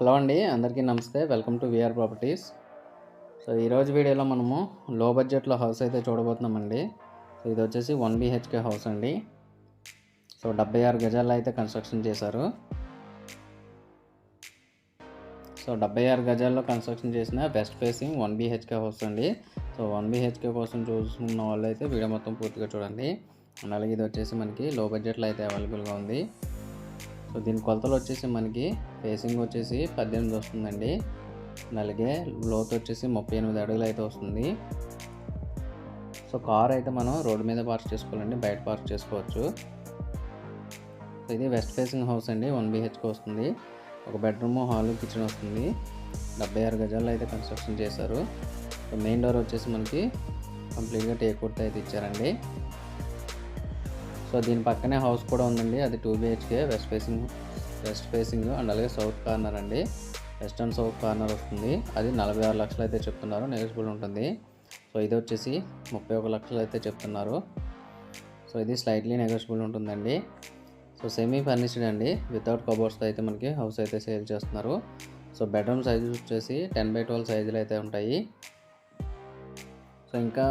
Hello అండి అందరికీ నమస్తే. Welcome to VR properties. So ఈరోజు వీడియోలో మనము లో బడ్జెట్లో హౌస్ అయితే చూడబోతున్నామండి. సో ఇది వచ్చేసి వన్ బీహెచ్కే హౌస్ అండి. సో డెబ్బై ఆరు గజాల్లో అయితే కన్స్ట్రక్షన్ చేశారు. సో డెబ్బై ఆరు గజాల్లో కన్స్ట్రక్షన్ చేసిన best facing one BHK house అండి. సో వన్ బీహెచ్కే కోసం చూసుకున్న వాళ్ళు అయితే వీడియో మొత్తం పూర్తిగా చూడండి. అండ్ అలాగే ఇది వచ్చేసి మనకి లో బడ్జెట్లో అయితే అవైలబుల్గా ఉంది. సో దీని కొలతలు వచ్చేసి మనకి ఫేసింగ్ వచ్చేసి పద్దెనిమిది వస్తుందండి. అలాగే లోతు వచ్చేసి ముప్పై ఎనిమిది అడుగులు అయితే వస్తుంది. సో కార్ అయితే మనం రోడ్డు మీద పార్క్ చేసుకోవాలండి బయట పార్క్ చేసుకోవచ్చు. సో ఇది వెస్ట్ ఫేసింగ్ హౌస్ అండి వన్ బీహెచ్కి వస్తుంది. ఒక బెడ్రూమ్ హాల్ కిచెన్ వస్తుంది. డెబ్బై ఆరు గజాల్లో అయితే కన్స్ట్రక్షన్ చేశారు. సో మెయిన్ డోర్ వచ్చేసి మనకి కంప్లీట్గా టేక్ వుడ్తో అయితే ఇచ్చారండి. సో దీని పక్కనే హౌస్ కూడా ఉందండి. అది two BHK west facing west facing and అలాగే సౌత్ కార్నర్ అండి. వెస్ట్ అండ్ సౌత్ కార్నర్ వస్తుంది. అది నలభై ఆరు లక్షలు అయితే చెప్తున్నారు. నెగోషియబుల్ ఉంటుంది. సో ఇది వచ్చేసి ముప్పై ఒక లక్షలు అయితే చెప్తున్నారు. సో ఇది స్లైట్లీ నెగోషియబుల్ ఉంటుందండి. సో సెమీ ఫర్నిష్డ్ అండి. వితౌట్ కబోర్డ్స్తో అయితే మనకి హౌస్ అయితే సేల్ చేస్తున్నారు. సో బెడ్రూమ్ సైజెస్ వచ్చేసి టెన్ బై ట్వెల్వ్ సైజులు అయితే ఉంటాయి. సో ఇంకా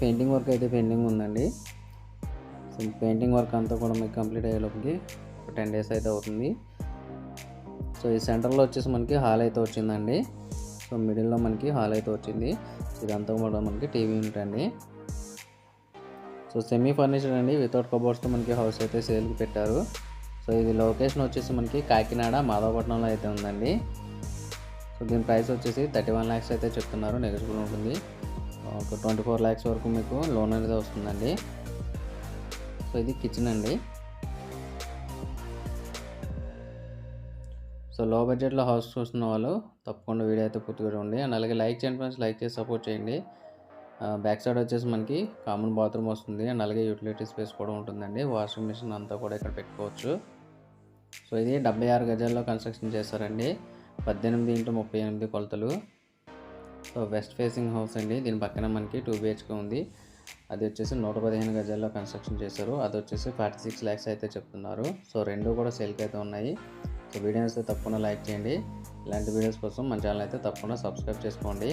పెయింటింగ్ వర్క్ అయితే పెండింగ్ ఉందండి. సో పెయింటింగ్ వర్క్ అంతా కూడా మీకు కంప్లీట్ అయ్యేలోపుకి ఒక టెన్ డేస్ అయితే అవుతుంది. సో ఈ సెంటర్లో వచ్చేసి మనకి హాల్ అయితే వచ్చిందండి. సో మిడిల్లో మనకి హాల్ అయితే వచ్చింది. సో ఇదంతా కూడా మనకి TV unit so semi furniture అండి. వితౌట్ కబోర్డ్స్తో మనకి హౌస్ అయితే సేల్కి పెట్టారు. సో ఇది లొకేషన్ వచ్చేసి మనకి కాకినాడ మాధవపట్నంలో అయితే ఉందండి. సో దీని ప్రైస్ వచ్చేసి థర్టీ వన్ ల్యాక్స్ అయితే చెప్తున్నారు. నెగోషియబుల్ ఉంటుంది. ఒక ట్వంటీ ఫోర్ ల్యాక్స్ వరకు మీకు లోన్ అనేది వస్తుందండి. సో ఇది కిచెన్ అండి. సో లో బడ్జెట్లో హౌస్ చూస్తున్న వాళ్ళు తప్పకుండా వీడియో అయితే పూర్తిగా చూడండి. అండ్ అలాగే లైక్ చేయండి ఫ్రెండ్స్ లైక్ చేసి సపోర్ట్ చేయండి. బ్యాక్ సైడ్ వచ్చేసి మనకి కామన్ బాత్రూమ్ వస్తుంది. అండ్ అలాగే యూటిలిటీ స్పేస్ కూడా ఉంటుందండి. వాషింగ్ మిషన్ అంతా కూడా ఇక్కడ పెట్టుకోవచ్చు. సో ఇది డెబ్బై ఆరు గజాల్లో కన్స్ట్రక్షన్ చేస్తారండి. పద్దెనిమిది ఇంటూ ముప్పై ఎనిమిది కొలతలు. సో వెస్ట్ ఫేసింగ్ హౌస్ అండి. దీని పక్కన మనకి టూ బిహెచ్కే ఉంది. అది వచ్చేసి నూట పదిహేను గజాల్లో కన్స్ట్రక్షన్ చేశారు. అది వచ్చేసి ఫార్టీ సిక్స్ ల్యాక్స్ అయితే చెప్తున్నారు. సో రెండు కూడా సేల్కి అయితే ఉన్నాయి. సో వీడియోస్ తప్పకుండా లైక్ చేయండి. ఇలాంటి వీడియోస్ కోసం మన ఛానల్ అయితే తప్పకుండా సబ్స్క్రైబ్ చేసుకోండి.